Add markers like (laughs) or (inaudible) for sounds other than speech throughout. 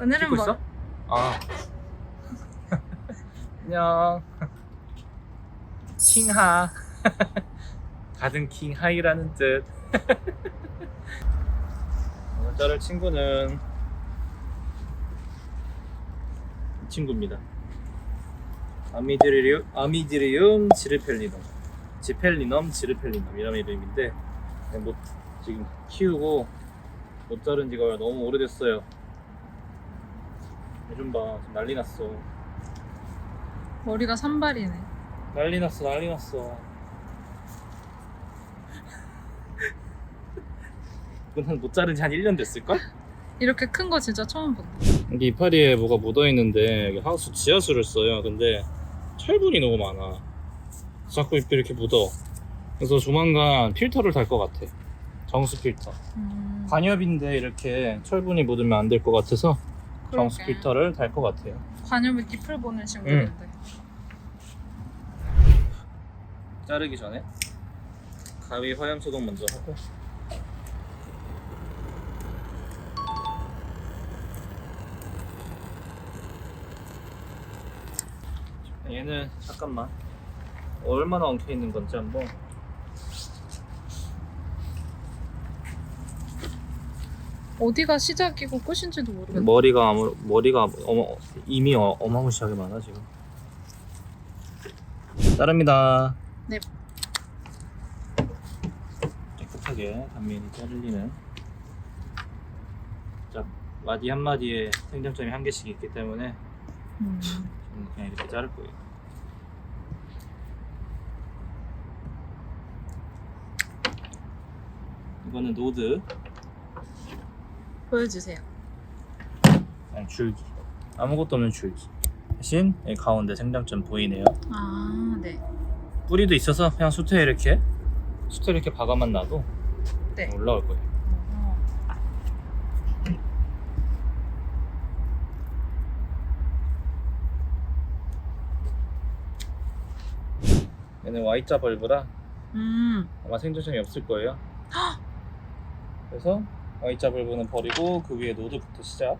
오늘은 찍고 뭐 있어? 아. (laughs) 안녕. 킹하. (laughs) 가든 킹하이라는 뜻. (laughs) 오늘 자를 친구는 이 친구입니다. 아미드리움, 아미드리움 지르펠리넘. 지펠리넘 지르펠리넘 이런 이름인데 못 지금 키우고 못 자른 지가 너무 오래됐어요. 요즘 봐 지금 난리 났어. 머리가 산발이네. 난리 났어 난리 났어 이건 못 자른 지 한 1년 됐을걸? 이렇게 큰 거 진짜 처음 본다. 여기 이파리에 뭐가 묻어있는데 여기 하우스 지하수를 써요 근데 철분이 너무 많아 자꾸 잎에 이렇게 묻어 그래서 조만간 필터를 달 것 같아 정수 필터 음, 관엽인데 이렇게 철분이 묻으면 안 될 것 같아서 정수 그러게. 필터를 달 것 같아요 관엽은 잎을 보는 식물인데. 자르기 전에 가위 화염 소독 먼저 하고 얘는 잠깐만 얼마나 엉켜 있는 건지 한번 어디가 시작이고 끝인지도 모르겠네. 머리가 아무 머리가 어마, 이미 어, 어마무시하게 많아 지금. 자릅니다. 네. 깨끗하게 단면이 자르리는. 자 마디 한 마디에 생장점이 한 개씩 있기 때문에 음, 저는 그냥 이렇게 자를 거예요. 이거는 노드 보여주세요. 아니 줄기. 아무것도 없는 줄기. 대신 이 가운데 생장점 보이네요. 아, 네. 뿌리도 있어서 그냥 수트에 이렇게 수트에 이렇게 박아만 놔도 네. 올라올 거예요. 어, 얘는 Y자 벌브라 음, 아마 생존점이 없을 거예요. 그래서 Y자 벌브는 버리고 그 위에 노드부터 시작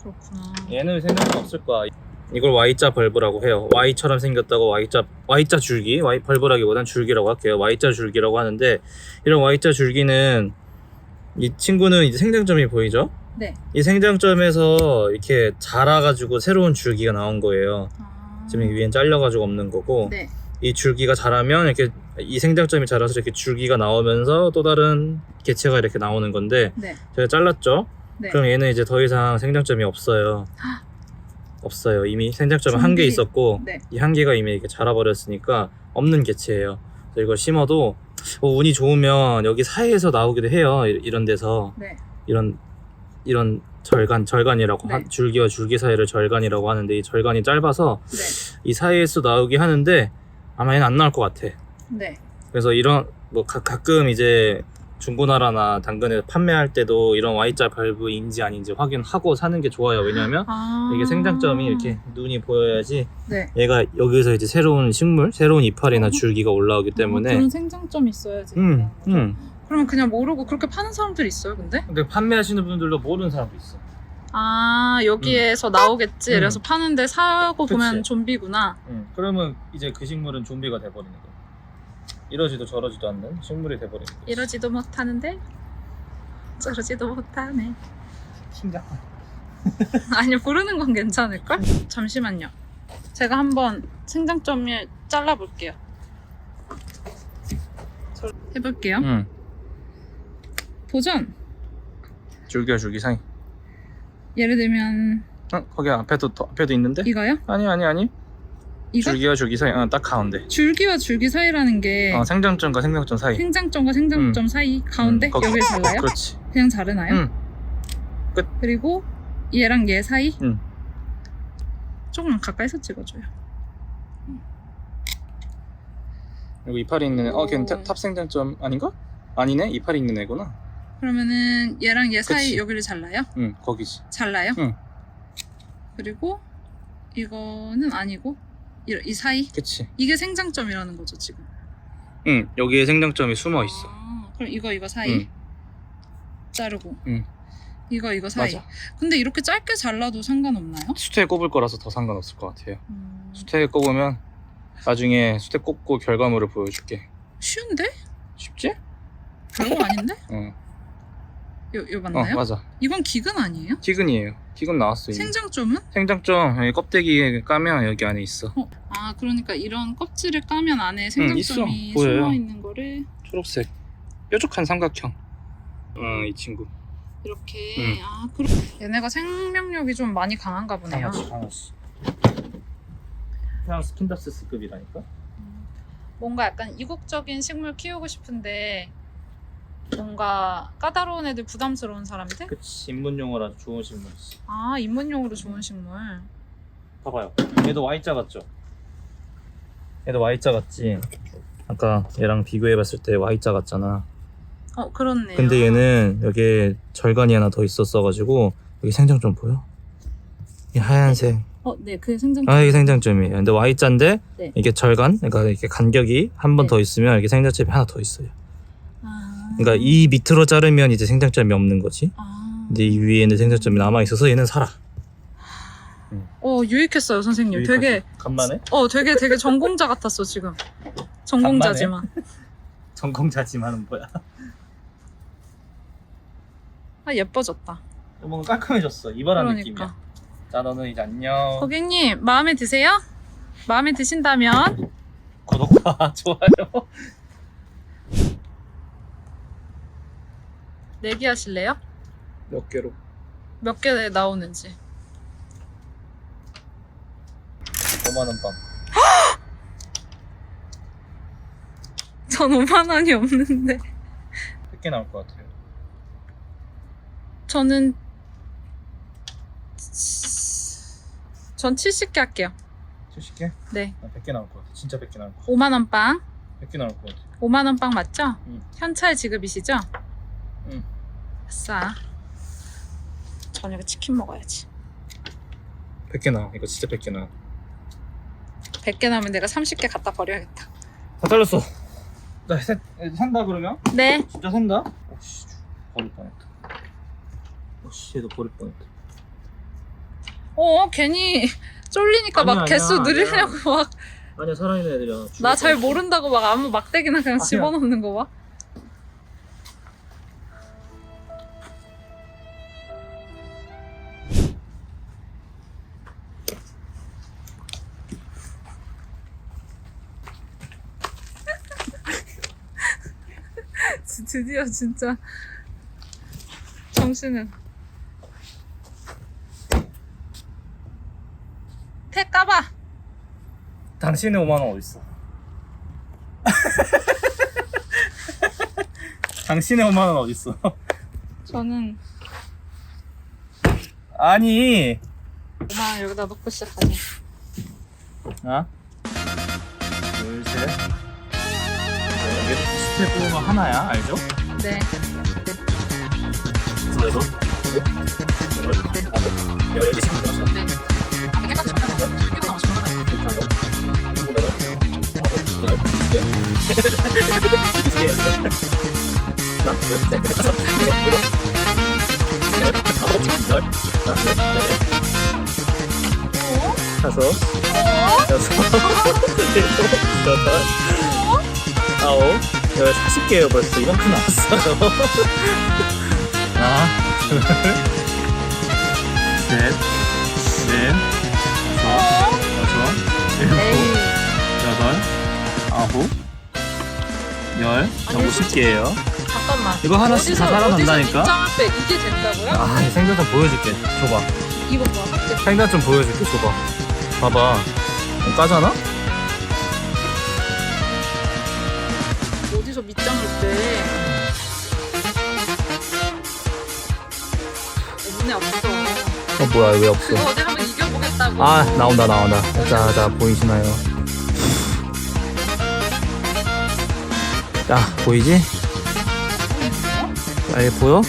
그렇구나. 얘는 생존점 없을 거야 이걸 Y자 벌브라고 해요 Y처럼 생겼다고 Y자 Y자 줄기 Y 벌브라기보단 줄기라고 할게요 Y자 줄기라고 하는데 이런 Y자 줄기는 이 친구는 이제 생장점이 보이죠? 네. 이 생장점에서 이렇게 자라가지고 새로운 줄기가 나온 거예요. 아, 지금 위엔 잘려가지고 없는 거고 네. 이 줄기가 자라면 이렇게 이 생장점이 자라서 이렇게 줄기가 나오면서 또 다른 개체가 이렇게 나오는 건데 네. 제가 잘랐죠? 네. 그럼 얘는 이제 더 이상 생장점이 없어요. 없어요. 이미 생장점은 한개 준비. 있었고 네. 이 한 개가 이미 이렇게 자라버렸으니까 없는 개체예요. 그래서 이걸 심어도 어, 운이 좋으면 여기 사이에서 나오기도 해요. 이- 이런 데서 네. 이런 이런 절간 절간이라고 네. 하- 줄기와 줄기 사이를 절간이라고 하는데 이 절간이 짧아서 네. 이 사이에서 나오기 하는데 아마 얘는 안 나올 것 같아. 네. 그래서 이런 뭐 가, 가끔 이제 중고나라나 당근에 판매할 때도 이런 Y자 밸브인지 아닌지 확인하고 사는 게 좋아요. 왜냐면 아, 이게 생장점이 이렇게 눈이 보여야지 네. 얘가 여기서 이제 새로운 식물, 새로운 이파리나 어? 줄기가 올라오기 때문에 그런 생장점이 있어야지. 음, 음. 그러면 그냥 모르고 그렇게 파는 사람들 있어요, 근데? 근데 판매하시는 분들도 모르는 사람도 있어. 아, 여기에서 나오겠지. 음. 그래서 파는데 사고 보면 그치. 좀비구나. 응. 그러면 이제 그 식물은 좀비가 돼버리는 거야. 이러지도 저러지도 않는 식물이 돼버리는 거야. 이러지도 못하는데 저러지도 못하네. 심장. (laughs) 아니 부르는 건 괜찮을걸? 잠시만요. 제가 한번 생장점을 잘라볼게요. 해볼게요. 응. 도전. 줄기와 줄기 사이. 예를 들면 어? 거기 앞에도 더- 앞에도 있는데? 이거요? 아니 아니 아니. 이거? 줄기와 줄기 사이. 어, 딱 가운데. 줄기와 줄기 사이라는 게 어, 생장점과 생장점 사이. 생장점과 생장점 사이 가운데 음, 거기. 여기를 잘라요? 그렇지. 그냥 자르나요? 응. 그리고 얘랑 얘 사이 응. 조금 가까이서 찍어줘요. 여기 이파리 있는 애. 어, 걔는 오. 탑, 탑 생장점 아닌가? 아니네. 이파리 있는 애구나. 그러면은 얘랑 얘 사이 그치. 여기를 잘라요? 응, 거기지. 잘라요? 응. 그리고 이거는 아니고 이, 이 사이 그치. 이게 생장점이라는 거죠 지금. 응, 여기에 생장점이 숨어 있어. 아, 그럼 이거 이거 사이 응. 자르고. 응. 이거 이거 사이. 맞아. 근데 이렇게 짧게 잘라도 상관없나요? 수태에 꼽을 거라서 더 상관없을 것 같아요. 음, 수태에 꼽으면 나중에 수태 꼽고 결과물을 보여줄게. 쉬운데? 쉽지? 별거 아닌데? 응. 요, 요 어 맞나요? 맞아. 이건 기근 아니에요? 기근이에요. 기근 나왔어 이미. 생장점은? 생장점 여기 껍데기 까면 여기 안에 있어. 어, 아 그러니까 이런 껍질을 까면 안에. 생장점이 보여요. 숨어 있는 거를 초록색. 뾰족한 삼각형. 어, 이 친구. 이렇게 음. 아 그럼 얘네가 생명력이 좀 많이 강한가 보네요. 강아지. 그냥 스킨답스급이라니까. 뭔가 약간 이국적인 식물 키우고 싶은데 뭔가 까다로운 애들 부담스러운 사람들? 그치 입문용어라서 좋은 식물이지. 아 입문용으로 좋은 식물. 봐봐요. 얘도 Y자 같죠? 얘도 Y자 같지? 아까 얘랑 비교해봤을 때 Y자 같잖아. 어 그렇네요. 근데 얘는 여기에 절간이 하나 더 있었어가지고 여기 생장점 보여? 이 하얀색. 어네 그게 생장점. 아 이게 생장점이에요. 근데 Y자인데 네. 이게 절간, 그러니까 이렇게 간격이 한 번 네. 더 있으면 이게 생장점이 하나 더 있어요. 아. 그러니까 이 밑으로 자르면 이제 생장점이 없는 거지. 아. 근데 이 위에는 생장점이 남아 있어서 얘는 살아. 어 유익했어요 선생님. 되게 간만에? 어 되게 되게 전공자 같았어 지금. 전공자지만. (laughs) 전공자지만은 뭐야? 아 예뻐졌다. 뭔가 깔끔해졌어. 느낌이야. 그러니까. 자 너는 이제 안녕. 고객님 마음에 드세요? 마음에 드신다면 구독과 (laughs) 좋아요. 내기 하실래요? 몇 개로? 몇 개 나오는지. 5만 원 빵. 전 5만 원이 없는데. 100개 나올 것 같아요. 저는 전 70개 할게요. 70개? 네. 아, 100개 나올 것 같아. 진짜 100개 나올 것 같아. 5만 원 빵. 100개 나올 것 같아. 5만 원 빵 맞죠? 응. 현찰 지급이시죠? 응. 아싸. 저녁에 치킨 먹어야지. 100개 나와. 이거 진짜 100개 나와. 100개 나오면 내가 30개 갖다 버려야겠다. 다 잘렸어. 나 세, 산다 그러면? 네. 진짜 산다? 오씨 버릴 뻔했다. 오씨 얘도 버릴 뻔했다. 어, 괜히 쫄리니까 막 아니야, 개수 아니야, 늘리려고 막나 아니야 살아있는 애들이야. 잘 모른다고 막 아무 막대기나 그냥 아니야. 집어넣는 거 봐. 드- 드디어 진짜 정신을 태 까봐 당신의 5만 원 어디 있어? (laughs) 당신의 5만 원 어디 있어? 저는 아니. 5만 원 여기다 놓고 시작하자 하나, 둘, 셋. 스텝 보면 하나야, 알죠? 네. 들어서. 네. 다섯, 여섯, 일곱, 여덟, 아홉, 열, 40개예요 벌써 이만큼 나왔어요. (laughs) 하나, 둘, 셋, 넷, 다섯, 여섯, 일곱, 여덟, 아홉, 열, 아니, 50개예요. 잠깐만 이거 하나씩 다 어디서- 살아난다니까? 어디서 밑장 앞에 이게 된다고요? 아, 생각좀 보여줄게. 줘봐. 이거 갑자기 생각 좀 보여줄게. 줘봐. 봐봐. 어, 까잖아? 뭐야, 왜 없어? 그거 어디 한번 이겨보겠다고 아, 나온다, 나온다. 자, 자, 보이시나요? 자, 보이지? 자, 이게 보여?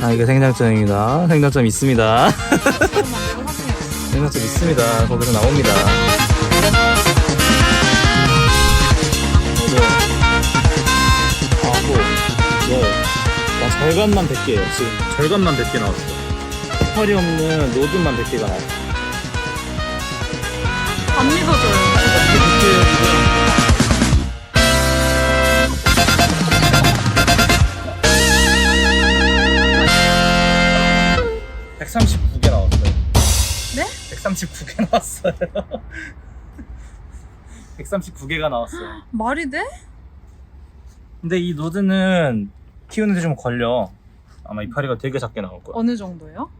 아, 이게 생장점입니다. 생장점 있습니다. (laughs) 생장점 있습니다. 거기서 나옵니다. 절간만 100개예요 지금 절간만 100개 나왔어 이파리 없는 로드만 100개가 나왔어 안 믿어져요. (139개) 나왔어요 네? 139개 나왔어요 (laughs) 139개가 나왔어요 말이 돼? 근데 이 노드는 키우는데 좀 걸려 아마 이파리가 되게 작게 나올 거야 어느 정도예요?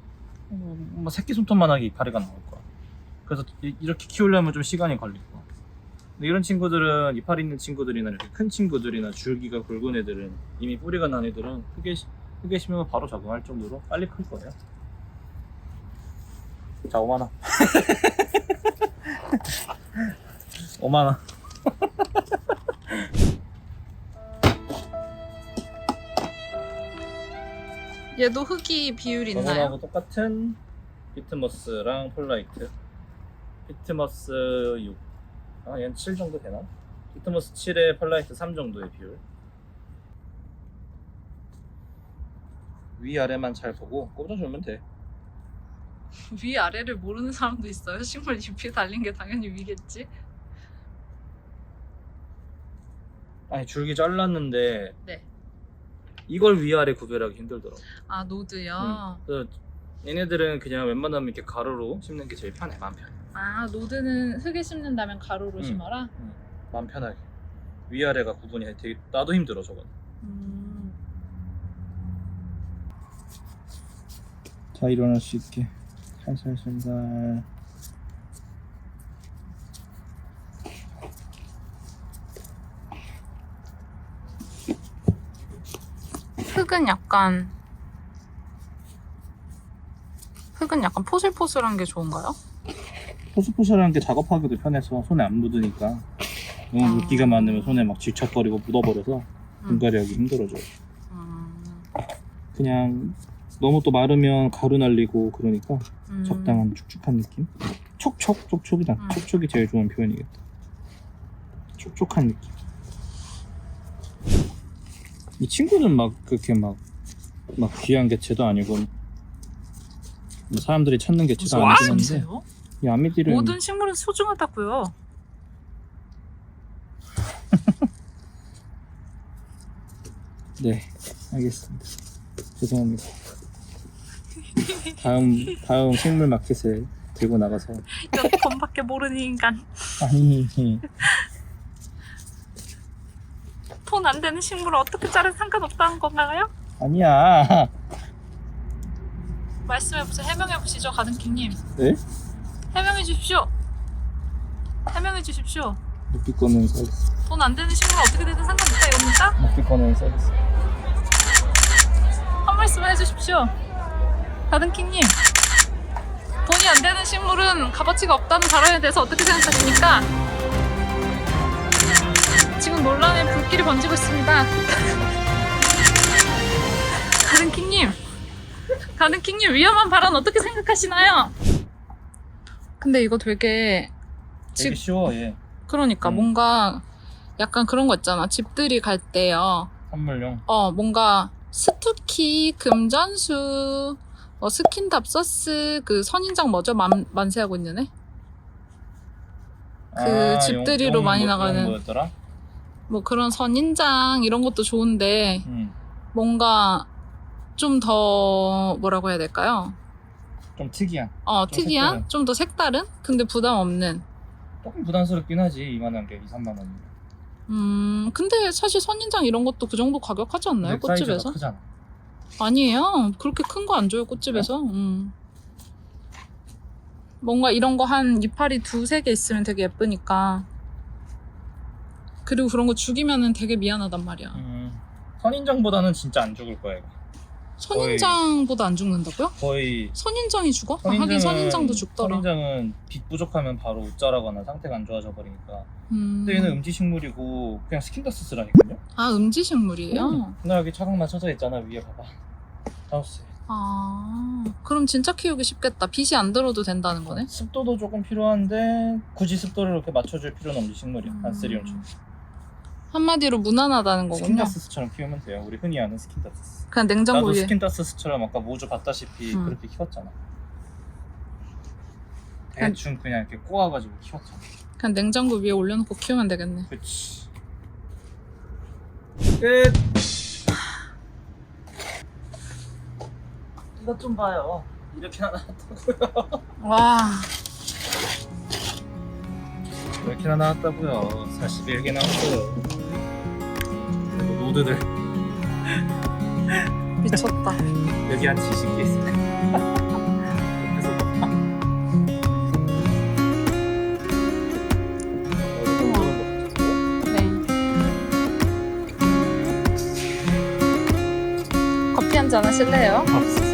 뭐, 뭐 새끼 손톱만하게 이파리가 나올 거야. 그래서 이, 이렇게 키우려면 좀 시간이 걸릴 거야. 근데 이런 친구들은 이파리 있는 친구들이나 이렇게 큰 친구들이나 줄기가 굵은 애들은 이미 뿌리가 난 애들은 흙에 시- 흙에 심으면 바로 적응할 정도로 빨리 클 거예요. 자 5만 원. (laughs) 5만 원. 얘도 흙이 비율 있나요? 저거하고 똑같은 비트머스랑 폴라이트. 비트머스 6. 아, 얘는 7 정도 되나? 비트머스 7에 폴라이트 3 정도의 비율. 위 아래만 잘 보고 꽂아주면 돼. (laughs) 위 아래를 모르는 사람도 있어요. 식물 잎이 달린 게 당연히 위겠지. 아니 줄기 잘랐는데 네. 이걸 위아래 구별하기 힘들더라고. 아 노드요. 그래서 얘네들은 그냥 웬만하면 이렇게 가로로 심는 게 제일 편해. 마음 편해. 아 노드는 흙에 심는다면 가로로 음. 심어라. 마음 편하게. 위아래가 구분이 되게 나도 힘들어 저건. 음. 자 일어날 수 있게 살살살살 흙은 약간 흙은 약간 포슬포슬한 게 좋은가요? 포스포스라는 게 작업하기도 편해서 손에 안 묻으니까 너무 아. 물기가 많으면 손에 막 질척거리고 묻어버려서 분갈이하기 힘들어져요 음. 그냥 너무 또 마르면 가루 날리고 그러니까 음. 적당한 축축한 느낌 촉촉 촉촉이다 음. 촉촉이 제일 좋은 표현이겠다 촉촉한 느낌 이 친구는 막 그렇게 막 막 귀한 개체도 아니고 뭐 사람들이 찾는 개체도 무슨 아니긴 한데 말씀이세요? 이 아미들은 모든 식물은 소중하다고요. (laughs) 네 알겠습니다 죄송합니다 다음 다음 식물 마켓에 들고 나가서 (laughs) 여기 돈밖에 모르는 인간. 아니 돈안 되는 식물을 어떻게 자른 상관없다는 건가요? 아니야 말씀해 보세요. 해명해 보시죠, 가든킹님. 네? 해명해 주십시오. 해명해 주십시오. 먹기 거는 서비스 돈 안 되는 식물 어떻게 되든 상관없다 이겁니까? 먹기 거는 서비스 한 말씀 해 주십시오. 가든킹님. 돈이 안 되는 식물은 값어치가 없다는 발언에 대해서 어떻게 생각하십니까? 지금 논란 의 불길이 번지고 있습니다. 가든킹님. 가든킹님 위험한 발언 어떻게 생각하시나요? 근데 이거 되게 되게 집 쉬워 얘 그러니까 음. 뭔가 약간 그런 거 있잖아. 집들이 갈 때요. 선물용 어, 뭔가 스투키, 금전수, 뭐 스킨답 서스, 그 선인장 뭐죠? 만, 만세하고 있는 애? 그 집들이로 많이 나가는- 아, 뭐였더라? 뭐 그런 선인장 이런 것도 좋은데 음, 뭔가 좀 더 뭐라고 해야 될까요? 좀 특이한 어, 좀 특이한? 색다른. 좀 더 색다른? 근데 부담 없는. 조금 부담스럽긴 하지 이만한 게 2, 3만 원 음, 근데 사실 선인장 이런 것도 그 정도 가격 하지 않나요? 꽃집에서? 크잖아 아니에요. 그렇게 큰 거 안 줘요, 꽃집에서. 음. 뭔가 이런 거 한 이파리 두세 개 있으면 되게 예쁘니까. 그리고 그런 거 죽이면은 되게 미안하단 말이야. 음, 선인장보다는 진짜 안 죽을 거야 이거 선인장보다 안 죽는다고요? 거의 선인장이 죽어? 아, 하긴 선인장도 죽더라. 선인장은 빛 부족하면 바로 웃자라거나 상태가 안 좋아져 버리니까 음. 근데 얘는 음지식물이고 그냥 스킨더스스라니까요 아, 음지식물이에요? 음. 나 여기 차광 맞춰져 있잖아 위에 봐봐 하우스 아, 그럼 진짜 키우기 쉽겠다. 빛이 안 들어도 된다는 거네? 습도도 조금 필요한데 굳이 습도를 이렇게 맞춰줄 필요는 없는 식물이야 안쓰리움처럼 한마디로 무난하다는 거군요. 스킨다스스처럼 키우면 돼요. 우리 흔히 아는 스킨다스스. 그냥 냉장고 나도 위에. 스킨다스스처럼 아까 모주 봤다시피 음. 그렇게 키웠잖아. 대충 그냥 이렇게 꼬아가지고 키웠잖아. 그냥 냉장고 위에 올려놓고 키우면 되겠네. 그치. 끝. 이것 좀 봐요. 이렇게 하나 나왔다고요. 와, (laughs) 이렇게 하나 나왔다고요. 41개 나왔어요. 노드들 미쳤다. 여기 한 70개 있어요. 옆에서 봐. 네. 커피 한 잔 하실래요? 없어.